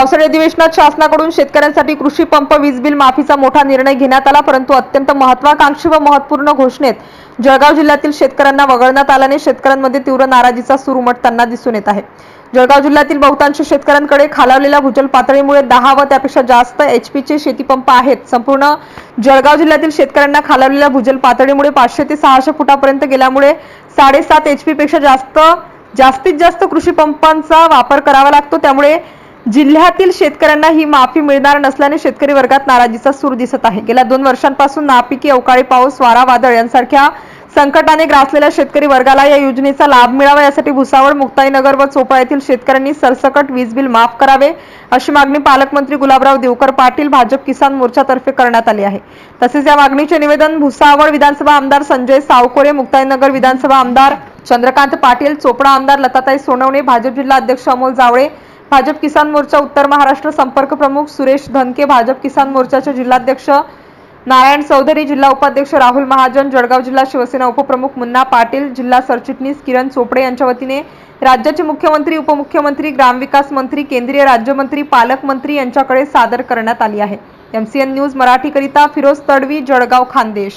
पावसाळी अधिवेशनात शासनाकडून शेतकऱ्यांसाठी कृषी पंप वीज बिल माफीचा मोठा निर्णय घेण्यात आला परंतु अत्यंत महत्वाकांक्षी व महत्त्वपूर्ण घोषणेत जळगाव जिल्ह्यातील शेतकऱ्यांना वगळण्यात आल्याने शेतकऱ्यांमध्ये तीव्र नाराजीचा सूर उमटताना दिसून येत आहे. जळगाव जिल्ह्यातील बहुतांश शेतकऱ्यांकडे खालावलेल्या भूजल पातळीमुळे दहा व त्यापेक्षा जास्त एचपीचे चे शेतीपंप आहेत. संपूर्ण जळगाव जिल्ह्यातील शेतकऱ्यांना खालावलेल्या भूजल पातळीमुळे पाचशे ते सहाशे फुटापर्यंत गेल्यामुळे साडेसात एच पी पेक्षा जास्त जास्तीत जास्त कृषी पंपांचा वापर करावा लागतो. त्यामुळे जिल्ह्यातील शेतकऱ्यांना ही माफी मिळणार नसल्याने शेतकरी वर्गात नाराजीचा सूर दिसत आहे. गेल्या दोन वर्षांपासून नापिकी अवकाळी पाऊस वारा वादळ यांसारख्या संकटाने ग्रासलेल्या शेतकरी वर्गाला या योजनेचा लाभ मिळावा यासाठी भुसावळ मुक्ताईनगर व चोपळा येथील शेतकऱ्यांनी सरसकट वीज बिल माफ करावे अशी मागणी पालकमंत्री गुलाबराव देवकर पाटील भाजप किसान मोर्चातर्फे करण्यात आली आहे. तसेच या मागणीचे निवेदन भुसावळ विधानसभा आमदार संजय सावकोरे मुक्ताईनगर विधानसभा आमदार चंद्रकांत पाटील चोपडा आमदार लताताई सोनवणे भाजप जिल्हा अध्यक्ष अमोल जावळे भाजप किसान मोर्चा उत्तर महाराष्ट्र संपर्क प्रमुख सुरेश धनके भाजप किसान मोर्चाचे जिल्हाध्यक्ष नारायण चौधरी जिल्हा उपाध्यक्ष राहुल महाजन जळगाव जिल्हा शिवसेना उपप्रमुख मुन्ना पाटील जिल्हा सरचिटणीस किरण चोपडे यांच्या वतीने राज्याचे मुख्यमंत्री उपमुख्यमंत्री ग्रामविकास मंत्री केंद्रीय राज्यमंत्री पालकमंत्री यांच्याकडे सादर करण्यात आली आहे. एमसीएन न्यूज मराठीकरिता फिरोज तडवी जळगाव खानदेश.